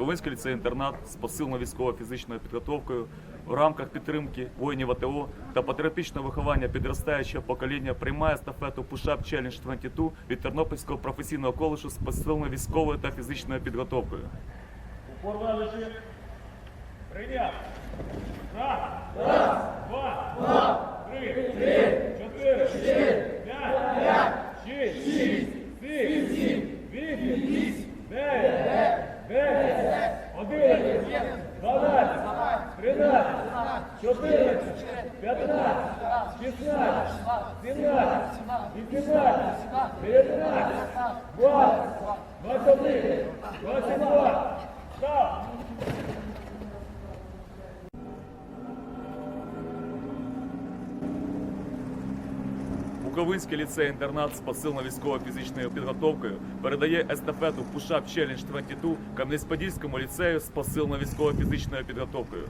Буковинський ліцей-інтернат з посилено-військово-фізичною підготовкою в рамках підтримки воїнів АТО та патріотичного виховання підростаючого покоління приймає естафету Пушап Челлендж Challenge 22 від Тернопільського професійного коледжу з посильною військовою та фізичною підготовкою. Упор лежачи. Прийняв. 14, 15, 16, 17, 18, 19, 20, 21, 22. Штаб! Буковинський ліцей-інтернат з посилено військово-фізичною підготовкою передає естафету Пушап Челлендж 22 Кам'янець-Подільському ліцею з посилно-військово-фізичною підготовкою.